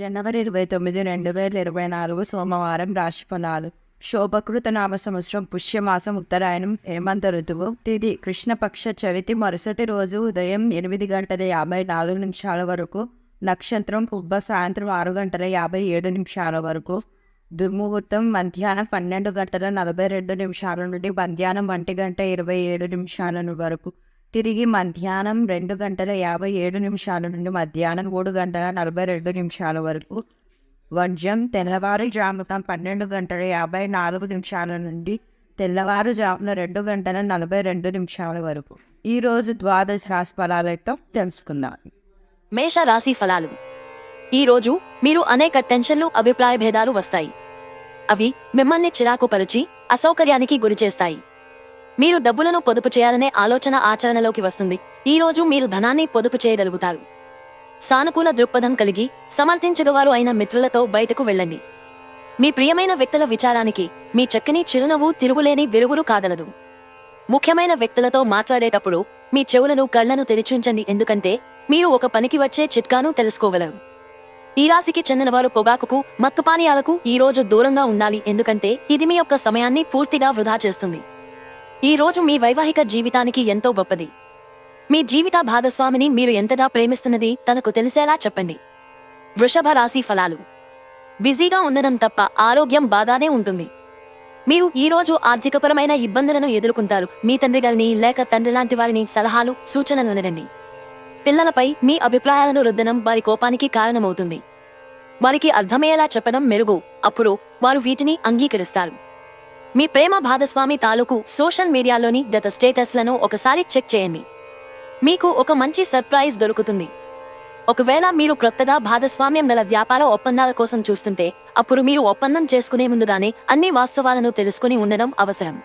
జనవరి ఇరవై తొమ్మిది రెండు వేల ఇరవై నాలుగు సోమవారం రాశి ఫలాలు. శోభకృత నామ సంవత్సరం పుష్యమాసం ఉత్తరాయణం హేమంత ఋతువు తిది కృష్ణపక్ష చవితి మరుసటి రోజు ఉదయం ఎనిమిది గంటల యాభై నాలుగు నిమిషాల వరకు నక్షత్రం పుబ్బ సాయంత్రం ఆరు గంటల యాభై ఏడు నిమిషాల వరకు దుర్ముహూర్తం మధ్యాహ్నం పన్నెండు గంటల నలభై రెండు నిమిషాల నుండి మధ్యాహ్నం ఒంటి గంట ఇరవై ఏడు నిమిషాల వరకు. తిరిగి మధ్యాహ్నం రెండు గంటల యాభై ఏడు నిమిషాల నుండి మధ్యాహ్నం మూడు గంటల నలభై రెండు నిమిషాల వరకు వజ్రం తెల్లవారుజామున పన్నెండు గంటల యాభై నాలుగు నిమిషాల నుండి తెల్లవారుజామున రెండు గంటల నలభై రెండు నిమిషాల వరకు. ఈరోజు ద్వాదశ రాశి ఫలాలతో తెలుసుకుందాం. మేష రాశి ఫలాలు ఈరోజు మీరు అనేక టెన్షన్లు అభిప్రాయ భేదాలు వస్తాయి. అవి మిమ్మల్ని చిరాకు పరిచి అసౌకర్యానికి గురిచేస్తాయి. మీరు డబ్బులను పొదుపు చేయాలనే ఆలోచన ఆచరణలోకి వస్తుంది. ఈ రోజు మీరు ధనాన్ని పొదుపు చేయగలుగుతారు. సానుకూల దృక్పథం కలిగి సమర్థించగవారు అయిన మిత్రులతో బయటకు వెళ్ళండి. మీ ప్రియమైన వ్యక్తుల విచారానికి మీ చక్కని చిరునవ్వు తిరుగులేని విరుగులు కాదలదు ముఖ్యమైన వ్యక్తులతో మాట్లాడేటప్పుడు మీ చెవులను కళ్ళను తెరిచుంచండి ఎందుకంటే మీరు ఒక పనికి వచ్చే చిట్కాను తెలుసుకోగలరు. ఈ రాశికి చెందినవారు పొగాకుకు మత్తుపానీయాలకు ఈ రోజు దూరంగా ఉండాలి ఎందుకంటే ఇది మీ యొక్క సమయాన్ని పూర్తిగా వృధా చేస్తుంది. ఈ రోజు మీ వైవాహిక జీవితానికి ఎంతో గొప్పది. మీ జీవిత భాగస్వామిని మీరు ఎంతగా ప్రేమిస్తున్నది తనకు తెలిసేలా చెప్పండి. వృషభ రాశి ఫలాలు. బిజీగా ఉండడం తప్ప ఆరోగ్యం బాగానే ఉంటుంది. మీరు ఈ రోజు ఆర్థికపరమైన ఇబ్బందులను ఎదుర్కొంటారు. మీ తండ్రి గారిని లేక తండ్రి లాంటి వారిని సలహాలు సూచనలు వినండి పిల్లలపై మీ అభిప్రాయాలను రుద్దడం వారి కోపానికి కారణమవుతుంది. వారికి అర్థమయ్యేలా చెప్పడం మెరుగు. అప్పుడు వారు వీటిని అంగీకరిస్తారు. మీ ప్రేమ భాగస్వామి తాలూకు సోషల్ మీడియాలోని గత స్టేటస్లను ఒకసారి చెక్ చేయండి. మీకు ఒక మంచి సర్ప్రైజ్ దొరుకుతుంది. ఒకవేళ మీరు క్రొత్తగా భాగస్వామ్యం గల వ్యాపార ఒప్పందాల కోసం చూస్తుంటే అప్పుడు మీరు ఒప్పందం చేసుకునే ముందుగానే అన్ని వాస్తవాలను తెలుసుకుని ఉండడం అవసరం.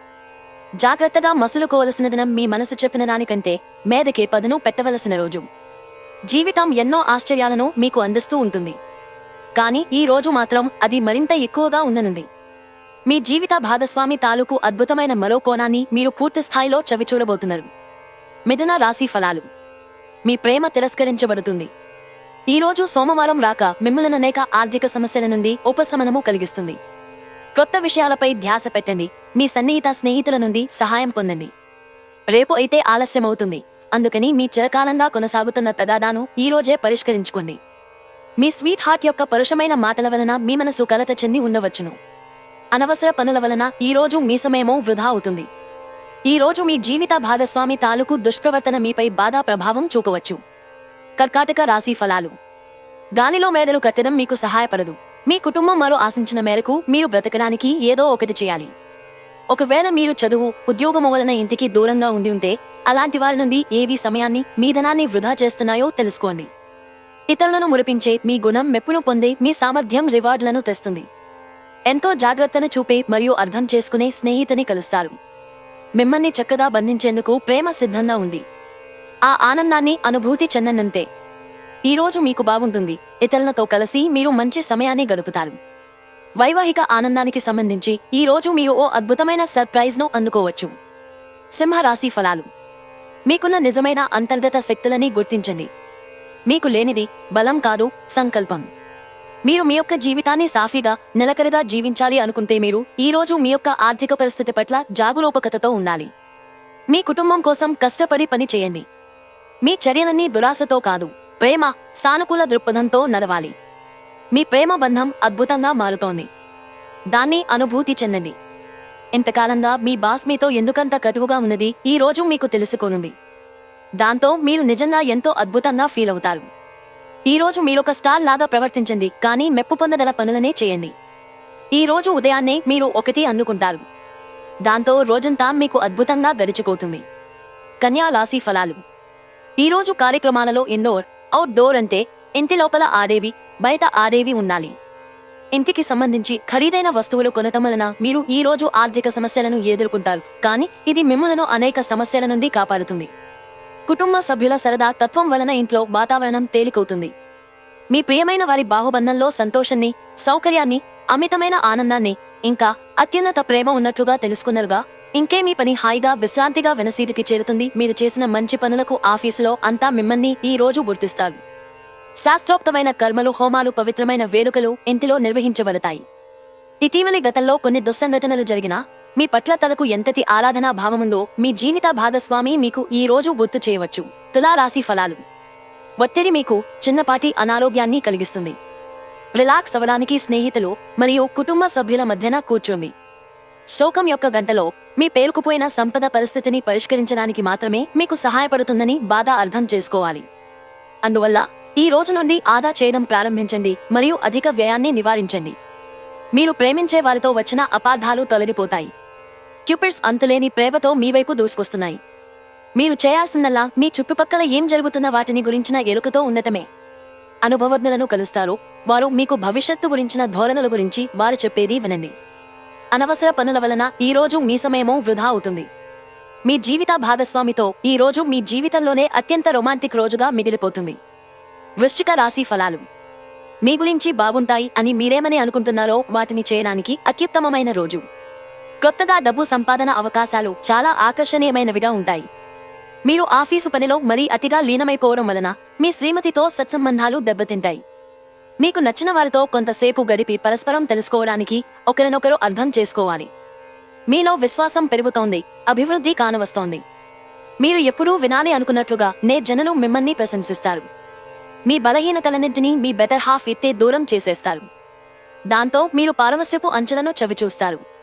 జాగ్రత్తగా మసులుకోవలసిన దినం మీ మనసు చెప్పిన దానికంటే మేదకే పదును పెట్టవలసిన రోజు. జీవితం ఎన్నో ఆశ్చర్యాలను మీకు అందిస్తూ ఉంటుంది. కానీ ఈ రోజు మాత్రం అది మరింత ఎక్కువగా ఉండనుంది. మీ జీవిత భాగస్వామి తాలూకు అద్భుతమైన మరో కోణాన్ని మీరు పూర్తి స్థాయిలో చవిచూడబోతున్నారు. మిథున రాశి ఫలాలు. మీ ప్రేమ తిరస్కరించబడుతుంది. ఈ రోజు సోమవారం రాక మిమ్మల్ని అనేక ఆర్థిక సమస్యల నుండి ఉపశమనము కలిగిస్తుంది. కొత్త విషయాలపై ధ్యాస పెట్టండి. మీ సన్నిహిత స్నేహితుల నుండి సహాయం పొందండి. రేపు అయితే ఆలస్యమవుతుంది. అందుకని మీ చిరకాలంగా కొనసాగుతున్న తగాదాను ఈ రోజే పరిష్కరించుకోండి. మీ స్వీట్ హార్ట్ యొక్క పరుషమైన మాటల వలన మీ మనసు కలత చెంది ఉండవచ్చును. అనవసర పనుల వలన ఈ రోజు మీ సమయమో వృధా అవుతుంది. ఈ రోజు మీ జీవిత భాగస్వామి తాలూకు దుష్ప్రవర్తన మీపై బాధా ప్రభావం చూపవచ్చు. కర్కాటక రాశి ఫలాలు. గాలిలో మేడలు కట్టడం మీకు సహాయపడదు. మీ కుటుంబం మరో ఆశించిన మేరకు మీరు బ్రతకడానికి ఏదో ఒకటి చేయాలి. ఒకవేళ మీరు చదువు ఉద్యోగము వలన ఇంటికి దూరంగా ఉండి ఉంటే అలాంటి వారి నుండి ఏవి సమయాన్ని మీ ధనాన్ని వృధా చేస్తున్నాయో తెలుసుకోండి. ఇతరులను మురిపించే మీ గుణం మెప్పును పొందే మీ సామర్థ్యం రివార్డులను తెస్తుంది. ఎంతో జాగ్రత్తను చూపే మరియు అర్థం చేసుకునే స్నేహితుని కలుస్తారు. మిమ్మల్ని చక్కగా బంధించేందుకు ప్రేమ సిద్ధంగా ఉంది. ఆ ఆనందాన్ని అనుభూతి చెందనంతే. ఈ రోజు మీకు బాగుంటుంది. ఇతరులతో కలిసి మీరు మంచి సమయాన్ని గడుపుతారు. వైవాహిక ఆనందానికి సంబంధించి ఈరోజు మీరు ఓ అద్భుతమైన సర్ప్రైజ్ను అందుకోవచ్చు. సింహరాశి ఫలాలు. మీకున్న నిజమైన అంతర్గత శక్తులని గుర్తించండి. మీకు లేనిది బలం కాదు సంకల్పం. మీరు మీ యొక్క జీవితాన్ని సాఫీగా నిలకడగా జీవించాలి అనుకుంటే మీరు ఈ రోజు మీ యొక్క ఆర్థిక పరిస్థితి పట్ల జాగురూపకతతో ఉండాలి. మీ కుటుంబం కోసం కష్టపడి పని చేయండి. మీ చర్యలన్నీ దురాశతో కాదు ప్రేమ సానుకూల దృక్పథంతో నడవాలి. మీ ప్రేమ బంధం అద్భుతంగా మారుతోంది. దాన్ని అనుభూతి చెందండి. ఇంతకాలంగా మీ బాస్ మీతో ఎందుకంత కటువుగా ఉన్నది ఈ రోజు మీకు తెలుసుకోనుంది. దాంతో మీరు నిజంగా ఎంతో అద్భుతంగా ఫీల్ అవుతారు. ఈ రోజు మీరొక స్టార్ లాగా ప్రవర్తించండి కానీ మెప్పు పొందగల పనులనే చేయండి. ఈ రోజు ఉదయాన్నే మీరు ఒకటి అందుకుంటారు దాంతో రోజంతా మీకు అద్భుతంగా గడిచిపోతుంది. కన్యా రాశి ఫలాలు. ఈ రోజు కార్యక్రమాలలో ఇండోర్ అవుట్డోర్ అంటే ఇంటి లోపల ఆడేవి బయట ఆడేవి ఉండాలి. ఇంటికి సంబంధించి ఖరీదైన వస్తువులు కొనటం వలన మీరు ఈ రోజు ఆర్థిక సమస్యలను ఎదుర్కొంటారు కానీ ఇది మిమ్మలను అనేక సమస్యల నుండి కాపాడుతుంది. కుటుంబ సభ్యుల సరదా తత్వం వలన ఇంట్లో వాతావరణం తేలికవుతుంది. మీ ప్రియమైన వారి బాహుబంధంలో సంతోషాన్ని సౌకర్యాన్ని అమితమైన ఆనందాన్ని ఇంకా అత్యున్నత ప్రేమ ఉన్నట్లుగా తెలుసుకున్నారుగా ఇంకే మీ పని హాయిగా విశ్రాంతిగా వెనసీటికి చేరుతుంది. మీరు చేసిన మంచి పనులకు ఆఫీసులో అంతా మిమ్మల్ని ఈ రోజు గుర్తిస్తారు. శాస్త్రోక్తమైన కర్మలు హోమాలు పవిత్రమైన వేడుకలు ఇంటిలో నిర్వహించబడతాయి. ఇటీవలి గతంలో కొన్ని దుస్సంఘటనలు జరిగినా మీ పట్ల తనకు ఎంతటి ఆరాధనా భావముందో మీ జీవిత భాగస్వామి మీకు ఈ రోజు గుర్తు చేయవచ్చు. తులారాశి ఫలాలు. ఒత్తిడి మీకు చిన్నపాటి అనారోగ్యాన్ని కలిగిస్తుంది. రిలాక్స్ అవ్వడానికి స్నేహితులు మరియు కుటుంబ సభ్యుల మధ్యన కూర్చోండి. శోకం యొక్క గంటలో మీ పేరుకుపోయిన సంపద పరిస్థితిని పరిష్కరించడానికి మాత్రమే మీకు సహాయపడుతుందని బాధ అర్థం చేసుకోవాలి. అందువల్ల ఈ రోజు నుండి ఆదా చేయడం ప్రారంభించండి మరియు అధిక వ్యయాన్ని నివారించండి. మీరు ప్రేమించే వారితో వచ్చిన అపార్థాలు తొలగిపోతాయి. క్యూపిడ్స్ అంతులేని ప్రేమతో మీ వైపు దూసుకొస్తున్నాయి. మీరు చేయాల్సిందల్లా మీ చుట్టుపక్కల ఏం జరుగుతున్న వాటిని గురించిన ఎరుకతో ఉన్నతమే. అనుభవజ్ఞులను కలుస్తారు. వారు మీకు భవిష్యత్తు గురించిన ధోరణుల గురించి వారు చెప్పేది వినండి. అనవసర పనుల వలన ఈ రోజు మీ సమయమో వృధా అవుతుంది. మీ జీవిత భాగస్వామితో ఈ రోజు మీ జీవితంలోనే అత్యంత రొమాంటిక్ రోజుగా మిగిలిపోతుంది. వృశ్చిక రాశి ఫలాలు. మీ గురించి బాగుంటాయి అని మీరేమని అనుకుంటున్నారో వాటిని చేయడానికి అత్యుత్తమమైన రోజు. కొత్తగా డబ్బు సంపాదన అవకాశాలు చాలా ఆకర్షణీయమైనవిగా ఉంటాయి. మీరు ఆఫీసు పనిలో మరీ అతిగా లీనమైపోవడం వలన మీ శ్రీమతితో సత్సంబంధాలు దెబ్బతింటాయి. మీకు నచ్చిన వారితో కొంతసేపు గడిపి పరస్పరం తెలుసుకోవడానికి ఒకరినొకరు అర్థం చేసుకోవాలి. మీలో విశ్వాసం పెరుగుతోంది అభివృద్ధి కానవస్తోంది. మీరు ఎప్పుడూ వినాలి అనుకున్నట్లుగా నే జనులు మిమ్మల్ని ప్రశంసిస్తారు. మీ బలహీనతలన్నింటినీ మీ బెటర్ హాఫ్ ఎత్తే దూరం చేసేస్తారు. దాంతో మీరు పారవస్యపు అంచెలను చవిచూస్తారు.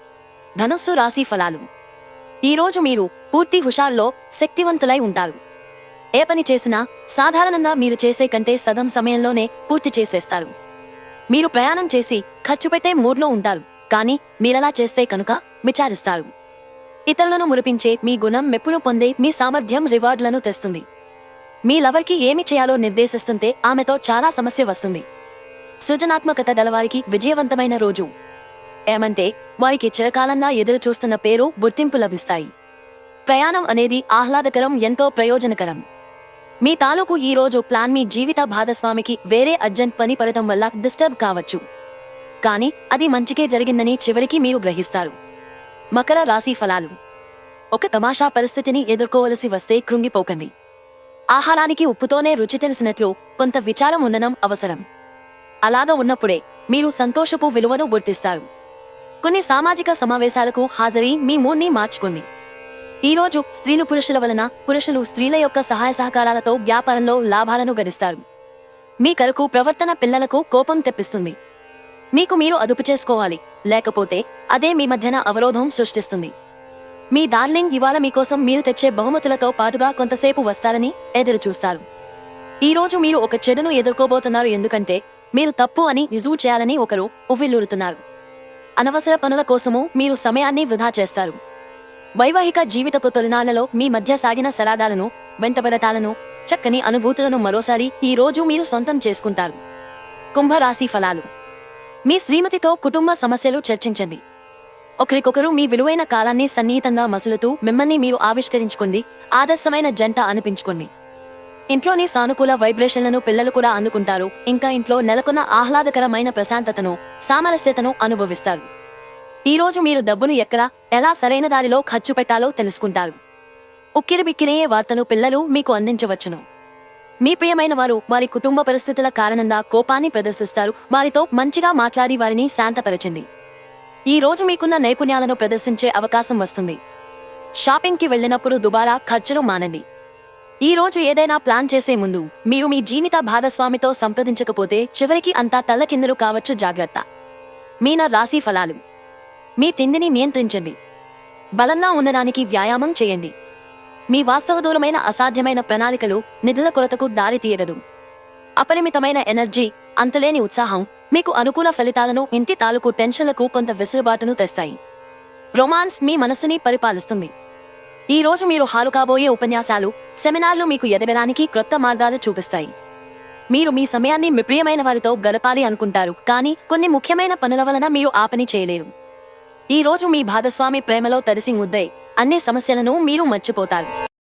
ధనుస్సు రాశి ఫలాలు. ఈరోజు మీరు పూర్తి హుషార్లో శక్తివంతులై ఉంటారు. ఏ పని చేసినా సాధారణంగా మీరు చేసే కంటే సగం సమయంలోనే పూర్తి చేసేస్తారు. మీరు ప్రయాణం చేసి ఖర్చు పెట్టే మూడ్లో ఉంటారు కానీ మీరలా చేస్తే కనుక విచారిస్తారు. ఇతరులను మురిపించే మీ గుణం మెప్పును పొందే మీ సామర్థ్యం రివార్డులను తెస్తుంది. మీ లవర్కి ఏమి చేయాలో నిర్దేశిస్తుంటే ఆమెతో చాలా సమస్య వస్తుంది. సృజనాత్మకత గలవారికి విజయవంతమైన రోజు. ఏమంటే వారికి చిరకాలంగా ఎదురు చూస్తున్న పేరు గుర్తింపు లభిస్తాయి. ప్రయాణం అనేది ఆహ్లాదకరం ఎంతో ప్రయోజనకరం. మీ తాలూకు ఈ రోజు ప్లాన్ మీ జీవిత భాగస్వామికి వేరే అర్జెంట్ పని పడటం వల్ల డిస్టర్బ్ కావచ్చు. కానీ అది మంచికే జరిగిందని చివరికి మీరు గ్రహిస్తారు. మకర రాశి ఫలాలు. ఒక తమాషా పరిస్థితిని ఎదుర్కోవలసి వస్తే కృంగిపోకండి. ఆహారానికి ఉప్పుతోనే రుచి తెలిసినట్లు కొంత విచారం ఉండడం అవసరం. అలాగ ఉన్నప్పుడే మీరు సంతోషపు విలువను గుర్తిస్తారు. కొన్ని సామాజిక సమావేశాలకు హాజరై మీ మూడ్ని మార్చుకోండి ఈ రోజు స్త్రీలు పురుషుల వలన పురుషులు స్త్రీల యొక్క సహాయ సహకారాలతో వ్యాపారంలో లాభాలను గడిస్తారు మీ కరకు ప్రవర్తన పిల్లలకు కోపం తెప్పిస్తుంది. మీకు మీరు అదుపు చేసుకోవాలి. లేకపోతే అదే మీ మధ్యన అవరోధం సృష్టిస్తుంది. మీ డార్లింగ్ ఇవాళ మీకోసం మీరు తెచ్చే బహుమతులతో పాటుగా కొంతసేపు వస్తారని ఎదురు చూస్తారు ఈ రోజు మీరు ఒక చెడును ఎదుర్కోబోతున్నారు ఎందుకంటే మీరు తప్పు అని రుజువు చేయాలని ఒకరు ఉవ్విల్లూరుతున్నారు అనవసర పనుల కోసము మీరు సమయాన్ని వృధా చేస్తారు. వైవాహిక జీవితపు తొలినాళ్ళలో మీ మధ్య సాగిన సరాదాలను వెంటబడతాలను చక్కని అనుభూతులను మరోసారి ఈ రోజు మీరు సొంతం చేసుకుంటారు. కుంభరాశి ఫలాలు. మీ శ్రీమతితో కుటుంబ సమస్యలు చర్చించండి. ఒకరికొకరు మీ విలువైన కాలాన్ని సన్నిహితంగా మసులుతూ మిమ్మల్ని మీరు ఆవిష్కరించుకోండి ఆదర్శమైన జంట అనిపించుకోండి. ఇంట్లోని సానుకూల వైబ్రేషన్లను పిల్లలు కూడా అందుకుంటారు. ఇంకా ఇంట్లో నెలకొన్న ఆహ్లాదకరమైన ప్రశాంతతను సామరస్యతను అనుభవిస్తారు. ఈ రోజు మీరు డబ్బును ఎక్కడ ఎలా సరైన దారిలో ఖర్చు పెట్టాలో తెలుసుకుంటారు. ఉక్కిరిబిక్కిరయ్యే వార్తను పిల్లలు మీకు అందించవచ్చును. మీ ప్రియమైన వారు వారి కుటుంబ పరిస్థితుల కారణంగా కోపాన్ని ప్రదర్శిస్తారు. వారితో మంచిగా మాట్లాడి వారిని శాంతపరచింది. ఈ రోజు మీకున్న నైపుణ్యాలను ప్రదర్శించే అవకాశం వస్తుంది. షాపింగ్కి వెళ్ళినప్పుడు దుబారా ఖర్చులు మానండి. ఈ రోజు ఏదైనా ప్లాన్ చేసే ముందు మీరు మీ జీవిత భాగస్వామితో సంప్రదించకపోతే చివరికి అంతా తల్లకిందులు కావచ్చు జాగ్రత్త. మీన రాశి ఫలాలు. మీ తిండిని నియంత్రించండి. బలంగా ఉండడానికి వ్యాయామం చేయండి. మీ వాస్తవ దూరమైన అసాధ్యమైన ప్రణాళికలు నిధుల కొరతకు దారి తీయరదు అపరిమితమైన ఎనర్జీ అంతలేని ఉత్సాహం మీకు అనుకూల ఫలితాలను ఇంటి తాలూకు టెన్షన్లకు కొంత వెసులుబాటును తెస్తాయి. రొమాన్స్ మీ మనసుని పరిపాలిస్తుంది. ఈ రోజు మీరు హాలు కాబోయే ఉపన్యాసాలు సెమినార్లు మీకు ఎదగడానికి క్రొత్త మార్గాలు చూపిస్తాయి. మీరు మీ సమయాన్ని మీ ప్రియమైన వారితో గడపాలి అనుకుంటారు కానీ కొన్ని ముఖ్యమైన పనుల వలన మీరు ఆ పని చేయలేరు. ఈ రోజు మీ భాగస్వామి ప్రేమలో తడిసి ముద్దై అన్ని సమస్యలను మీరు మర్చిపోతారు.